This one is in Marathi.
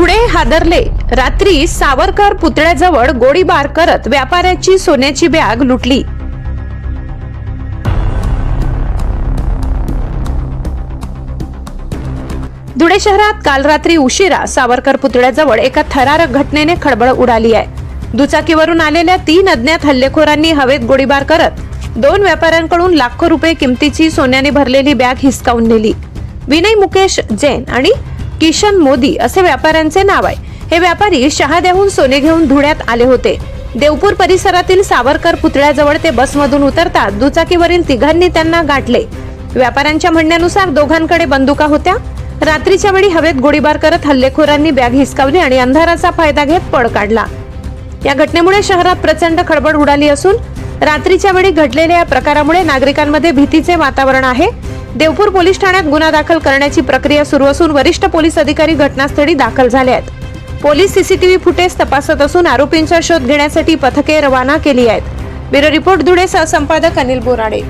हादरले. रात्री सावरकर पुतळ्याजवळ गोळीबार करत व्यापाऱ्याची सोन्याची बॅग लुटली. धुळे शहरात काल रात्री उशिरा सावरकर पुतळ्याजवळ एका थरारक घटनेने खळबळ उडाली आहे. दुचाकीवरून आलेल्या तीन अज्ञात हल्लेखोरांनी हवेत गोळीबार करत दोन व्यापाऱ्यांकडून लाखो रुपये किमतीची सोन्याने भरलेली बॅग हिसकावून नेली. विनय मुकेश जैन आणि किशन मोदी असे व्यापाऱ्यांचे नाव आहे. हे व्यापारी शहाद्याहून सोने घेऊन धुळ्यात आले होते. देवपूर परिसरातील सावरकर पुतळ्याजवळ ते बसमधून उतरतात. दुचाकीवरील तिघांनी त्यांना गाठले. व्यापाऱ्यांच्या म्हणण्यानुसार दोघांकडे बंदुका होत्या. रात्रीच्या वेळी हवेत गोळीबार करत हल्लेखोरांनी बॅग हिसकावली आणि अंधाराचा फायदा घेत पळ काढला. या घटनेमुळे शहरात प्रचंड खळबळ उडाली असून रात्रीच्या वेळी घडलेल्या या प्रकारामुळे नागरिकांमध्ये भीतीचे वातावरण आहे. देवपूर पोलीस ठाण्यात गुन्हा दाखल करण्याची प्रक्रिया सुरू असून वरिष्ठ पोलीस अधिकारी घटनास्थळी दाखल झाले आहेत. पोलीस सीसीटीव्ही फुटेज तपासत असून आरोपींचा शोध घेण्यासाठी पथके रवाना केली आहेत. ब्युरो रिपोर्ट धुळे सहसंपादक अनिल बोराडे.